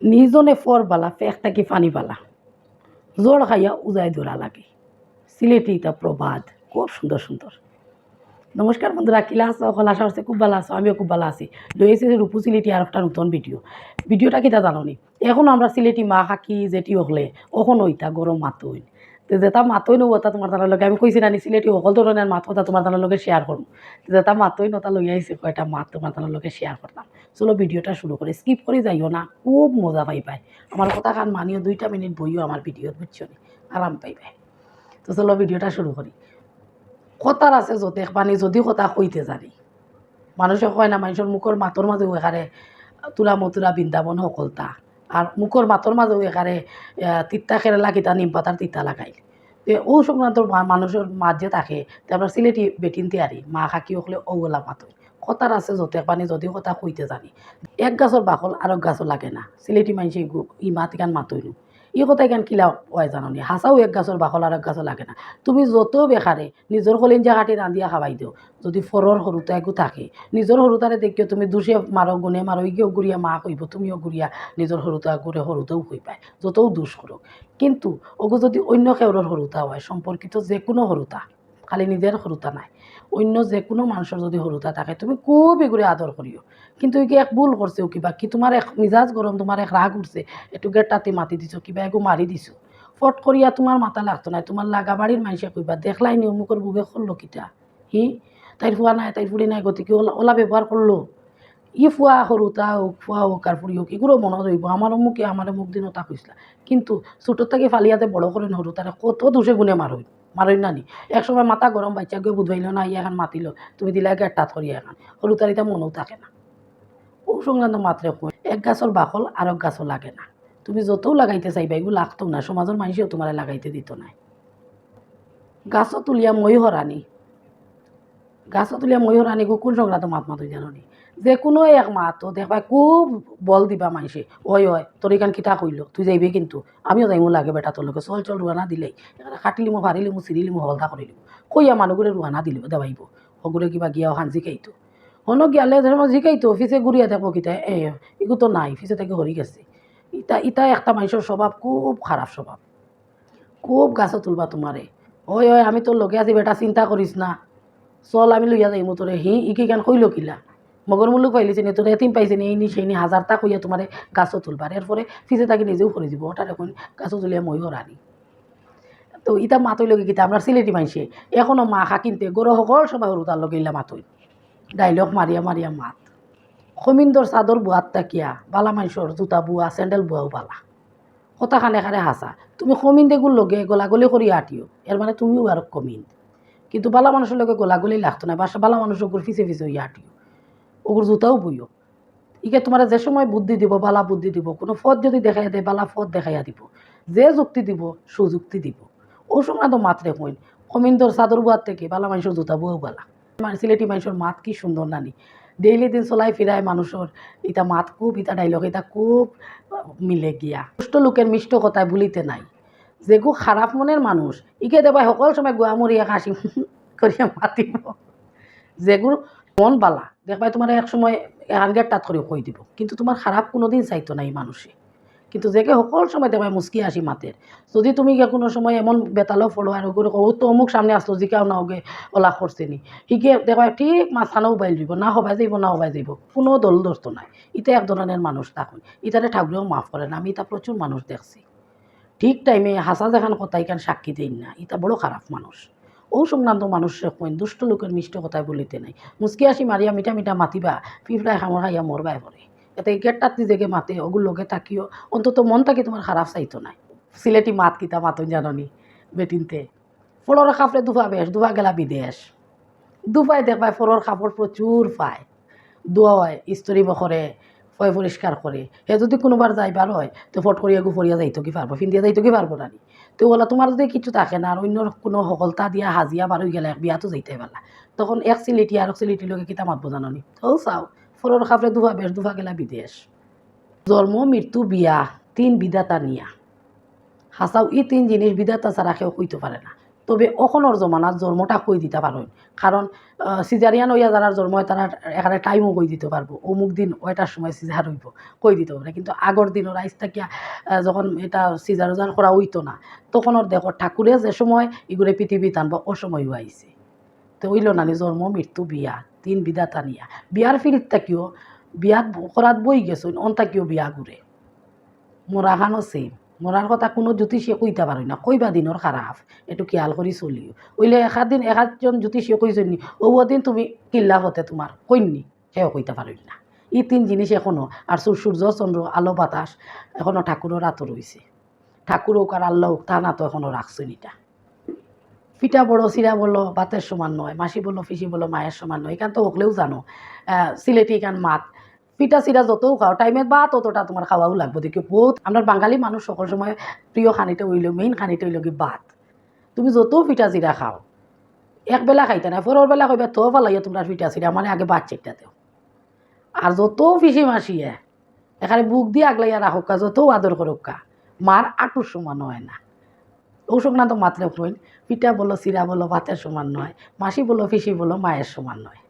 নিজনে ফর বালা ফেক থাকি ফানি বালা। জোর খাইয়া উজাই দৌড়া লাগে। সিলেটি তা প্রবাদ, খুব সুন্দর সুন্দর। নমস্কার বন্ধুরা, কিলা আছো? সকল আশা করছে খুব ভালো আছো, আমিও খুব ভালো আছি। লইছি যে রূপু সিলেটি আর একটা নতুন ভিডিও। ভিডিওটা কিতা জানো নি এখন আমরা সিলেটি মা খাকি যেটি হলে ওখন ওইটা গরম মাতইন। তো যেটা মাতই নব তা তোমার তার লগে, আমি কইছি নানি, সিলেটি সকল ধরনের মাত কথা তোমার তার লগে শেয়ার করুন যেটা মাতই নতা লই আইছি, কয়টা মাত তোমার তার লগে শেয়ার করতাম। চলো ভিডিওটা শুরু করে। স্কিপ করে যাইও না, খুব মজা পাই পায় আমার কথা কান মানিও, দুইটা মিনিট বইও আমার ভিডিওত বুঝছ আরাম পাই পায় তো চলো ভিডিওটা শুরু করি। কথার আছে যতে পানি যদি কথা কইতে জানি। মানুষে কয় না মানুষের মুখর মাতর মাজেও এখারে তুলা মতুরা বৃন্দাবন সকলতা। আর মুখর মাতর মাজেও এখারে তিত্তা কেরেলা কিতা নিম পাতার তিত্তা লাগাইল। ও সংক্রান্ত মানুষের মাঝে থাকে, তে আমরা সিলেটি বেটিন তিয়ারি মা খাকি হলে ওগুলা মাতই কথার আছে যতে, পানি যদি কথা কইতে জানি। এক গাছর বাকল আর এক গাছও লাগে না। সিলেটি মানুষে ই মাত ইকান মাতইনো। ই কথা ইকান কিলা হয় জাননি। হাঁচাও এক গাছর বাকল আর এক গাছও লাগে না। তুমি যত বেকারে নিজৰ কলিঞ্জা কাটি ৰান্ধিয়া খাবাই দিও যদি ফৰৰ সৰুতা একো থাকে, নিজৰ সৰুতাৰে দেখিও তুমি দুচে মাৰো গুণে মাৰো ইগিও গুৰিয়া, মা কইব তুমিও গুৰিয়া, নিজৰ সৰুতা গুৰে সৰুতেও কই পায়। যতও দুষ কৰক। কিন্তু অগু যদি অন্য সেউৰৰ সৰুতা হয়, সম্পৰ্কিত যে কোনো সৰুতা, খালি নিজের সৰুতা নাই। অন্য যে কোনো মানুষের যদি হলুদা থাকে, তুমি খুব এগুলো আদর করিও কিন্তু কি এক ভুল করছে কিবা, কি তোমার এক মিজাজ গরম তোমার এক রাগ উঠছে একটু গেটাতে মাতি দিছো, কিবা একো মারি দিছো। ফট করিয়া তোমার মাথা লাগতো না তোমার লাগা বাড়ির মানুষে কইবা, দেখলাই নি অমুকর বুবে করল কিটা হি তাইর ফুয়া নাই তাইর ফুড়ি নাই, গতিকে ওলা ওলা ব্যবহার করল ই ফুয়া সৰুতা হোক ফুৱা হোক আর ফুৰি হোক এগুলো মনত রইব আমার অমুকে আমার অমুক দিন ওটা কইসলা কিন্তু ছোটোর থেকে ফালিয়াতে বড় করেন সরু তারা কত দোষে গুণে মারই মারই না নি? এক সময় মাথা গরম বাচ্চা গিয়ে বুধবাইল না ইয়া এখন মাতিল তুমি দিলা গেটাত করিয়া এখন সরু তার এটা মনেও থাকে না। ও সংক্রান্ত মাত্রে কই এক গাছর বাকল আর এক গাছও লাগে না। তুমি যতও লাগাইতে চাইবা এগুলো লাগতো না। সমাজের মানুষেও তোমার লাগাইতে দিত নাই। গাছও তুলিয়া মই হরানি গাছও তুলিয়া মই হরানি কোন সংক্রান্ত মাত মাতুই জানি যে কোনো এক মাতো দেখবা খুব বল দিবা মানুষে ওই ওই তোর এখান কিতা কইল? তুই যাইবি কিন্তু? আমিও যাইমো লাগে বেটা তোর লোকে চল চল রুয়ানা দিলেই। এখানে কাটিলিমো ফারিলিমো চিরিলিমো হলদা করিলিম কইয়া মানুহগুলো রুয়ানা দিলিব দেবাইব সগুৰে কিবা গিয়া অহান জিকাইতো। হনো গিয়ালে ধরো জিকাইতো অফিসে ঘুরিয়া দেখো কিতা। এ এগু তো নাই অফিসে থেকে হরি গেছে। ইটা ইটা একটা মানুষের স্বভাব খুব খারাপ স্বভাব খুব গাছও তুলবা তোমারে ওই ওই আমি তোর লগে আছি বেটা চিন্তা করিস না। চল, আমি লইয়া যাইমো তোরে হি ইকি গান কইল কিলা? মগর মুলুক পাইলিছে নি তোর এতিম পাইছে নি এই নি সেই নি হাজারটা কইয়া তোমারে গাছও তুলবার এরপরে ফিসে তাকে নিজেও করে দিব ওটার এখন গাছও তুলিয়া মইও রানি তো ইতা মাতই লগে কিতা আমরা সিলেটি মাইছে এখনও মা খা কিনতে গরু সকল সবাই সরু তার লগে ইলা মাতই। ডাইলগ মারিয়া মারিয়া মাত। সমিন্দর চাদর বুয়াত তাকিয়া, বালা মাইসর জোতা বুয়া চেণ্ডেল বুৱাও বালা। কথা খানে খানে হাসা তুমি সমিন্দেগুর লগে গলাগলি করি আটিও এর মানে তুমিও আর কমিন কিন্তু বালা মানুষের লগে গলাগলি লাগতো না বাসা বালা মানুষের ফিসে ফিসে ইয়ে আটিও। ওগুর জুতাও বইও ইকে তোমার যে সময় বুদ্ধি দিব, বালা বুদ্ধি দিব, কোনো ফদ যদি দেখাইয়া দেয়, বালা ফদ দেখাইয়া দিব। যে যুক্তি দিব সুযুক্তি দিব। ও সময় তো মাত্রে কইন কমিন্দর চাদর বুয়ার থেকে বালা মানুষের জুতা বুয়াও বালা। আমার সিলেটি মানুষের মাত কি সুন্দর নানি। ডেইলি দিন চলাই ফিরায় মানুষের ইটা মাত খুব ইটা ডাইলগ এটা খুব মিলে গিয়া। দুষ্ট লোকের মিষ্ট কথায় ভুলিতে নাই। যেগু খারাপ মনের মানুষ, ইকে দেবাই সকল সময় গোয়া মরিয়া হাসি করিয়া মাতিব। যেগুর মন বালা। দেখবাই তোমার এক সময় আনগের টাত করে কই দিব? কিন্তু তোমার খারাপ কোনোদিন চাইতো না এই মানুষে। কিন্তু যেকে সকল সময় দেবাই মুসকি হাসি মাতের যদি তুমি কোনো সময় এমন বেতালো ফলো আর ওগুলো ও তো অমুক সামনে আসলো জিকাও না ওগে ওলা করছে নি। হিকে দেখবা ঠিক মাঝখানেও বাইল দিব না, হবাই যাইব, না, হবাই যাইব। কোনো দল দোস্ত নাই। ইটা এক ধরনের মানুষ তখন ইটারে ঠাকুরেও মাফ করে না, আমি এটা প্রচুর মানুষ দেখছি। ঠিক টাইমে হাসা যেখান কথা এখান সাক্ষী দেই না। এটা বড় খারাপ মানুষ। ও সংক্রান্ত মানুষের কইন দুষ্ট লোকের মিষ্ট কথায় বলিতে নাই। মুসকি আসি মারিয়া মিঠা মিঠা মাতিবা পিঁপড়ায় খামর খাইয়া মরবাই পরে এতে গেটটাত নিজেকে মাতে ওগুলো লোকে থাকিও, অন্তত মন থাকি তোমার খারাপ চাইতো নাই। সিলেটি মাত কিতা মাতন জাননি, বেটিনতে। ফলর কাপড়ে দুফা বেশ, দুফা গেলা বিদেশ। দুফাই দেখবাই ফলর কাপড় প্রচুর পায় দোয় ইস্তরি বখরে ফয় পরিষ্কার করে। হে যদি কোনোবার যাইবার হয়, তো ফট করিয়া গু ফরিয়া যাইতো কি পারব? ফিন্দিয়া যাইতো কি পারব নানি? তো ওলা তোমার যদি কিছু থাকে না, আর অন্য কোনো সকলতা দিয়া হাজিয়া বার হয়ে গেলে বিয়াতো যাইতে পারলা তখন এক সিলিটি আর এক সিলিটির লোকে কিতা মাতবো জাননি তো চাও ফলর কাপড়ে দুফা বেশ দুফা গেলা বিদেশ। জন্ম, মৃত্যু, বিয়া, তিন বিদাতা নিয়া। হাসাও ই তিন জিনিস বিদাতা ছাড়া কেউ কইতে পারে না। তবে অখনের জমানাত জন্মটা কই দিতে পারেন কারণ সিজারিয়ান হইয়া যারা জন্ম হয় তারা এখানে টাইমও কই দিতে পারব অমুক দিন ওইটার সময় সিজার হইব কই দিতে পারে কিন্তু আগর দিনের আইস থাকিয়া আহ, যখন এটা সিজার উজার করা হইতো না তখন ওর দেখো ঠাকুরে যে সময় এগুলো পৃথিবী টানবো ও সময়ও আইছে তো হইল নানি জন্ম মৃত্যু বিয়া তিন বিদা টানিয়া বিয়ার ফিরিত থাকিও বিয়াত করাত বই গেছুন অন থাকিও বিয়া ঘুরে মরা খানো সেম মরার কথা কোনো জ্যোতিষীয়ে কইতে পারি না, কইবা দিনের খারাপ একটু খেয়াল কৰি চলিও। ওইলে এখাদ দিন এখাদজন জ্যোতিষীয়ে কইছনি দিন তুমি কিল্লা হতে তোমার কইনি সেও কইতে পারি না। ই তিন জিনিস এখনও আর সূর- সূর্য চন্দ্র আলো, বাতাস, এখনও ঠাকুরের আতো রয়েছে ঠাকুর হোক আর আল্লাহ হোক তা না তো এখনও রাখছেন এটা পিঠা বড়ো চিরা বলো বাতের সমান নয় মাসি বলো ফিসি বলো মায়ের সমান নয় এখান তো হকলেও জানো। সিলেটি এখান মাত পিঠা চিরা যতও খাও, টাইমে বা ততটা তোমার খাওয়াও লাগবে। দেখি বহুত আমরা বাঙালি মানুষ সকল সময় প্রিয় খানিতে হইল মেইন খানিতে হইল কি ভাত। তুমি যত পিঠা চিরা খাও। একবেলা খাইতে না পরের বেলা কইবা তো পালাইয়া তোমরা পিঠা চিরা মানে আগে ভাত চেকটা দেও আর যত ফিসি মাসিয়ে এখানে বুক দিয়ে আগলাইয়া রাখোকা যত আদর করোকা মার আটুর সমান হয় না। ওসব না তো মাত্রে পিঠা বলো চিরা বলো ভাতের সমান নয় মাসি বলো ফিসি বলো মায়ের সমান নয়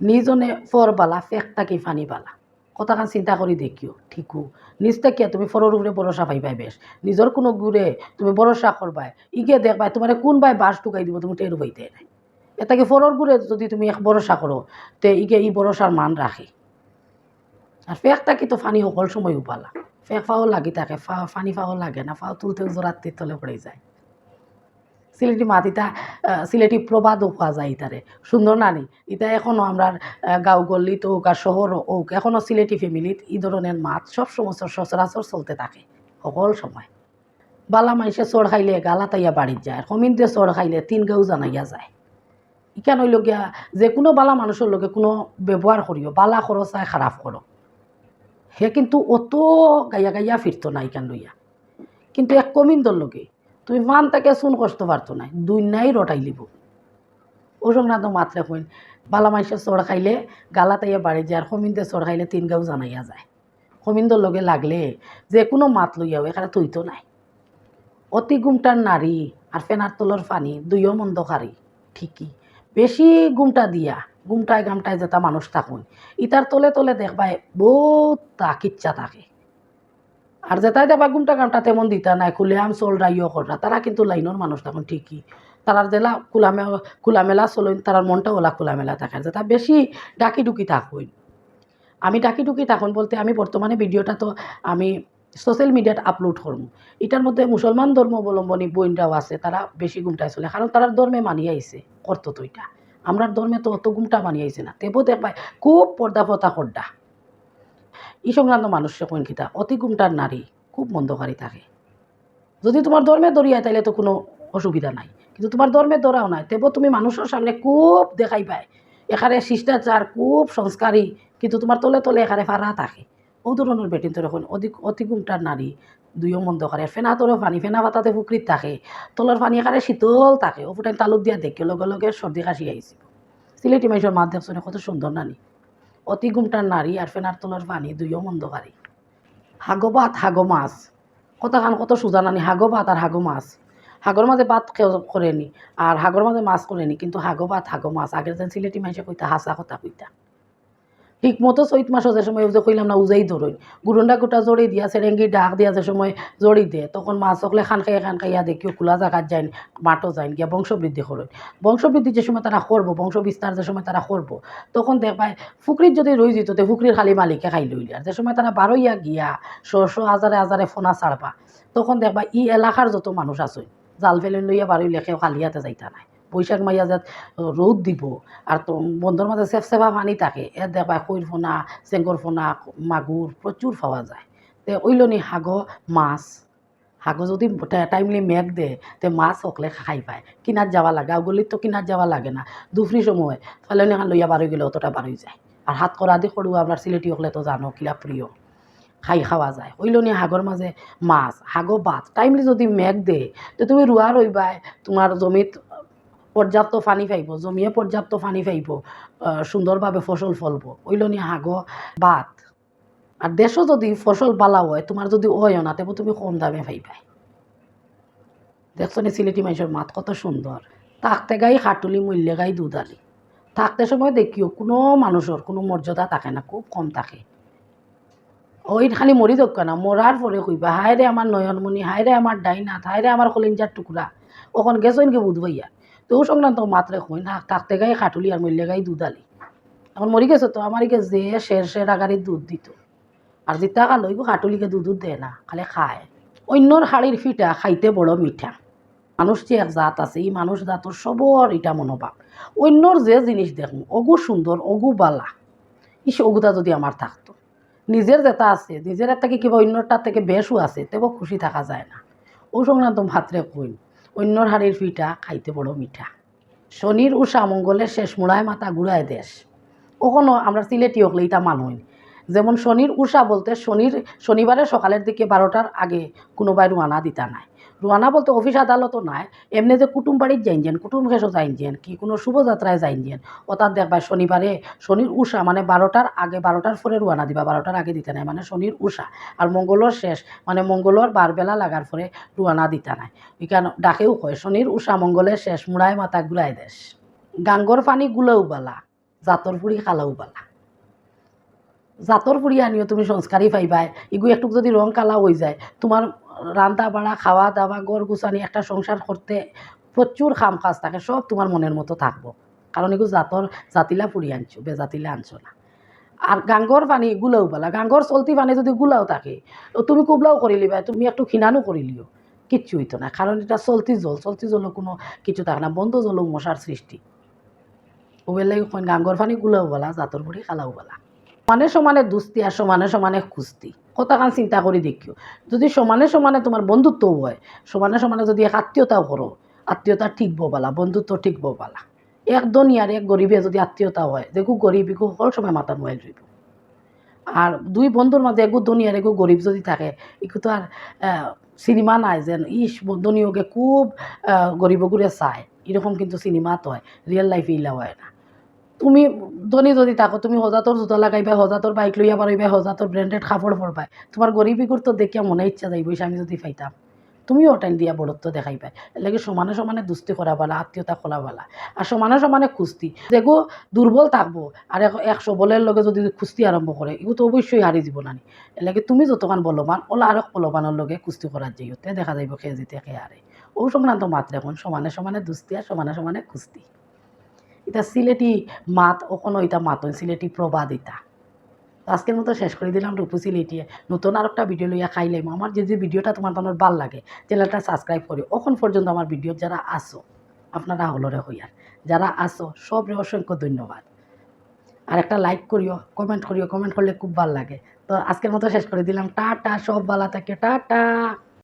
নিজনে ফরবালা ফেকটা কি ফানি বালা। কথাখান চিন্তা কৰি দেখিও, ঠিকো। নিজ থাকিয়া তুমি ফৰৰ উপরে ভরসা পাইবাই বেশ নিজর কোনো গুড়ে তুমি ভরসা করবাই ইগে দেখবাই তোমার কোনবাই বাস ঢুকাই দিব, তুমি টের পাইতে নাই। এটাকে ফৰৰ গুড়ে যদি তুমি এক ভরসা করো তে ইগে ই ভরসার মান রাখে আর ফেকটা কি তো ফানি সকল সময় উপালা ফেক ফাও লাগি থাকে, ফা, ফানি ফাও লাগে না, ফাও তুলতে জোরাতে তলে পড়ে যায়। সিলেটি মাত ইতা সিলেটি প্রবাদও পাওয়া যায় ইতারে। সুন্দর নানি ইতা এখনও আমরা গাঁও গল্লিত হোক আর শহর হোক এখনও সিলেটি ফ্যামিলিত এই ধরনের মাত সব সমস্ত সচরাচর চলতে থাকে, সকল সময়। বালা মাইসে চড় খাইলে গালা তাইয়া বাড়িত যায় সমিনতে চড় খাইলে তিন গাঁও জানাইয়া যায়। ইকান যে কোনো বালা মানুষের লগে কোনো ব্যবহার করিও, বালা করো চাই খারাপ করো সে কিন্তু অত গাইয়া গাইয়া ফিরতো না ইকান লইয়া। কিন্তু এক কমিন্দর লগে তুমি মান তাকে শুন কষ্ট পারতো না, দুই নাই রটাই লিব। ওসব না তো মাত্রে কইন বালা মাইসের চড় খাইলে, গালা তাইয়া বাড়ি যায়, আর সমিন্দে চড় খাইলে তিন গাঁও জানাইয়া যায়। সমিন্দর লগে লাগলে যে কোনো মাত লইয়াও, এখানে তৈতো নাই। অতি গুমটার নারী আর ফেনার তলর পানি, দুইও মন্দ ঠিকই। বেশি গুমটা দিয়া, গুমটায় গামটায় যেটা মানুষ থাকুন। ইটার তলে তলে দেখবাই বহুত তাকিচ্ছা থাকে। আর যেটাই দেবা গুমটা গামটা তেমন দিতা নাই, খুলে আম চল রাইও করা তারা কিন্তু লাইনের মানুষ তখন ঠিকই। তারার জেলা খোলামে খোলামেলা চলইন তারার মনটা ওলা খোলামেলা থাকে। যেটা বেশি ডাকি ডুকি থাকুন আমি ডাকি ডুকি থাকুন বলতে আমি বর্তমানে ভিডিওটা তো আমি সোশ্যাল মিডিয়াত আপলোড করম এটার মধ্যে মুসলমান ধর্মাবলম্বনী বইনরাও আছে তারা বেশি গুমটায় চলে। কারণ তারার ধর্মে মানিয়ে আইছে করতো এটা। আমরার ধর্মে তো অত গুমটা মানিয়ে আইছে না। তেবো দেখবাই খুব পর্দা ফতা করডা ই সংক্রান্ত মানুষের কোন কিতা অতি গুমটার নারী খুব মন্দকারী থাকে। যদি তোমার ধর্মে দরিয়ায় তাইলে তো কোনো অসুবিধা নাই। কিন্তু তোমার ধর্মে দরাও নাই, তেবো তুমি মানুষের সামনে খুব দেখাই পায়। এখানে শিষ্টাচার খুব সংস্কারী, কিন্তু তোমার তলে তলে এখানে ফারা থাকে। ও ধরনের বেটিন তো এখন অধিক, অতি গুমটার নারী দুইও মন্দ করে ফেনা তোরও পানি ফেনা পাতাতে পুকুরিত থাকে। তলৰ পানী এখানে শীতল থাকে। ও ফুটাই তালুক দিয়া দেখে লগে লগে সর্দি কাশি আইছিল সিলেটি মাইসের মাত দেখছ কত সুন্দর নানি। অতি গুমটার নারী আর ফেনার তোলার পানি দুইও মন্দ পারি হাগো ভাত হাগো মাছ। কথাখান কত সোজা নানি হাগো ভাত আর হাগো মাছ। হাগর মাঝে ভাত করেনি আর হাগর মাঝে মাছ করেনি কিন্তু হাগো ভাত হাগো মাছ। আগের যেন সিলেটি মাইসে কইতা হাসা কথা কইতা ঠিক মতো চৈত মাসও যে সময় যে কইলাম না, উজাই ধরই গুরুন্ডা গোটা জড়ি দিয়া সেরেঙ্গি ডাক দিয়া যে সময় জড়ি দে তখন মাছ সকলে খান খাইয়া খান খাইয়া দেখিও খোলা জায়গাত যাইন মাঠও যাইন, গিয়া বংশবৃদ্ধি করেন বংশবৃদ্ধি যে সময় তারা করব বংশ বিস্তার যে সময় তারা করব তখন দেখবাই ফুকরির যদি রই যেত তে ফুকরির খালি মালিকে খাই লইলি আর যে সময় তারা বারোইয়া গিয়া শ শ হাজারে হাজারে ফোনা ছাড়বা তখন দেখবা ই এলাকার যত মানুষ আছে জাল ফেলে লইয়া বারোই লেখেও খালিয়াতে যাইতা নাই। বৈশাখ মাইয়া যাত রোদ দিব। আর তো বন্ধর মাঝে চেফচেফা পানি থাকে। এ দেখবা কইর ফোনা চেঙ্গর ফোনা মাগুর প্রচুর পাওয়া যায়। তে ওইলনি হাগ মাছ। হাগ যদি টাইমলি মেঘ দে, তে মাছ সকলে খাই পায়। কিনার যাওয়া লাগে আগুলিত তো কিনার যাওয়া লাগে না। দুফরি সময়, ফেলনি এখন লইয়া বারোই গেলে অতটা বারোই যায়। আর হাত করা দি সরু আপনার সিলেটি হলে তো জানো কিলা প্রিয় খাই খাওয়া যায়। ওইলনি হাগর মাঝে মাছ হাগো ভাত টাইমলি যদি মেঘ দে, তো তুমি রুয়া রইবাই তোমার জমিত পর্যাপ্ত পানি পাইব, জমিয়ে পর্যাপ্ত পানি পাইব সুন্দরভাবে ফসল ফলব। ওইলনি হাগ ভাত আর দেশও যদি ফসল পালা হয় তোমার যদি হয় না তেমন তুমি কম দামে পাইবাই দেখছ নি সিলেটি মানুষের মাত কত সুন্দর থাকতে গাই হাটুলি মূল্যে গাই দুধালি থাকতে সময় দেখিও কোনো মানুষের কোনো মর্যাদা থাকে না, খুব কম থাকে। ওই খালি মরি দক্কা না মরার পরে কইবা হায় রে আমার নয়নমণি হায় রে আমার ডাইনাথ হায় রে আমার কলিঞ্জার টুকরা ওখন গেছো ইনকে বুধবাইয়া তো সংক্রান্ত মাত্রে কই না থাকতে গাই খাটুলি আর মূল্যে গাই দুধালি এখন মরি গেছে তো আমার যে শের শের আগারির দুধ দিত আর যেটা খালো ইগো খাটুলিকে দুধ দেয় না, খালি খায়। অন্যর হাড়ির ফিটা খাইতে বড় মিঠা। মানুষ যে এক জাত আছে, এই মানুষ জাতর সবর এটা মনোভাব অন্যর যে জিনিস দেখুন অগু সুন্দর অগু বালা। ইস অগুটা যদি আমার থাকতো। নিজের যেটা আছে নিজের থেকে কিবা অন্যটার থেকে বেশও আছে তেব খুশি থাকা যায় না। ও সংক্রান্ত ভাত্রে কইন অন্যর হাড়ির পিঠা খাইতে বড় মিঠা। শনির উষা মঙ্গলের শেষ মুড়ায় মাথা ঘুরায় দেশ। কখনো আমরা সিলেটি হকলে এটা মানুই। যেমন শনির উষা বলতে শনির শনিবারের সকালের দিকে বারোটার আগে কোনো কোনোবাই আনা দিতা নাই। রুয়ানা বলতে অফিস আদালতও নাই, এমনি যে কুটুম বাড়ির যাইনজেন, কুটুম খেসও যাইনজেন কি কোনো শুভযাত্রায় যাইনজেন, ও তার দেখবা শনিবারে শনির উষা মানে বারোটার আগে, বারোটার পরে রুয়ানা দিবা, বারোটার আগে দিতে নাই মানে শনির উষা, আর মঙ্গলর শেষ মানে মঙ্গলর বারবেলা লাগার পরে রুয়ানা দিতা নাই। এখানে ডাকেও কয়, শনির উষা, মঙ্গলের শেষ মুড়ায় মাথা ঘুরায় দেশ। গাঙ্গর পানি গুলাও বালা, জাতর ফুড়ি খালাও বালা। জাতর ফুড়ি আনিও তুমি সংস্কারই পাইবাই, ইগু একটু যদি রং কালা হয়ে যায়, তোমার রান্না বাড়া খাওয়া দাওয়া গড় গুছানি একটা সংসার করতে প্রচুর খাম কাজ থাকে, সব তোমার মনের মতো থাকব। কারণ এগুলো জাতর, জাতিলা ফুড়ি আনছো, বেজাতিলা আনছো না। আর গাঙ্গর পানি গুলাও বেলা, গাঙ্গর চলতি পানি যদি গুলাও থাকে তুমি কুবলাও করে লিবা, তুমি একটু খিনানো করে লিও, কিচ্ছু হইতো না। কারণ এটা চলতি জল, চলতি জলও কোনো কিছু থাকে না, বন্ধ জলও মশার সৃষ্টি। ওবের লাগে গাঙ্গর পানি গুলাও বলা, জাতর ফুড়ি খালাও বলা। সমানে সমানে দুস্তি, আর সমানে সমানে কুস্তি কথাখান চিন্তা করে দেখিও। যদি সমানে সমানে তোমার বন্ধুত্বও হয়, সমানে সমানে যদি এক আত্মীয়তাও করো আত্মীয়তা ঠিক বলা বন্ধুত্ব ঠিক বলা এক দুনিয়ার এক গরিবে যদি আত্মীয়তা হয় দেখো গরিব ইগু সকল সময় মাথা মোবাইল রইব আর দুই বন্ধুর মাঝে এগু দুনিয়ার এগু গরিব যদি থাকে ইগু তো আর সিনেমা নাই যেন ইস দুনিয়কে খুব গরিব ঘুরে চায়। এরকম কিন্তু সিনেমা তো হয় রিয়েল লাইফে ইলা হয় না। তুমি ধনী যদি থাকো, তুমি হজাতর জুতা লাগাইবা হজাতর বাইক লইয়া পারইবা হজাতর ব্র্যান্ডেড কাপড় পরবাই তোমার গরিবিগুর তো দেখিয়া মনে ইচ্ছা যাইব আমি যদি পাইতাম। তুমিও টাইম দিয়া বড়ত্ব দেখাইবা। লাগে সমানে সমানে দুস্তি করা বলা আত্মীয়তা খোলা বলা আর সমানে সমানে খুস্তি। দেখো দুর্বল থাকব আর এক- সবলের লগে যদি খুস্তি আরম্ভ করে এগুলো তো অবশ্যই হারি যাব নানি। লাগে তুমি যতক্ষণ বলবান ওলা আর বলবানের লগে কুস্তি করার তে দেখা যাইব খেয়ে যেতে খেয়ে হারে ও সংক্রান্ত মাত দেখুন, সমানে সমানে দুস্তি আর সমানে সমানে কুস্তি এটা সিলেটি মাত ওখানে এটা মাত সিলেটি প্রবাদ এটা তো আজকের মতো শেষ করে দিলাম, রূপু সিলেটিয়ে নতুন আর একটা ভিডিও লইয়া খাইলাম। আমার যে যে ভিডিওটা তোমার তোমার ভালো লাগে, চ্যানেলটা সাবস্ক্রাইব করি ওখন পর্যন্ত আমার ভিডিও যারা আসো আপনারা হলরে হইয়ার। যারা আসো সবরে অসংখ্য ধন্যবাদ। আর একটা লাইক করিও কমেন্ট করিও। কমেন্ট করলে খুব ভালো লাগে। তো আজকের মতো শেষ করে দিলাম। টাটা, সব ভালো থাকে। টাটা!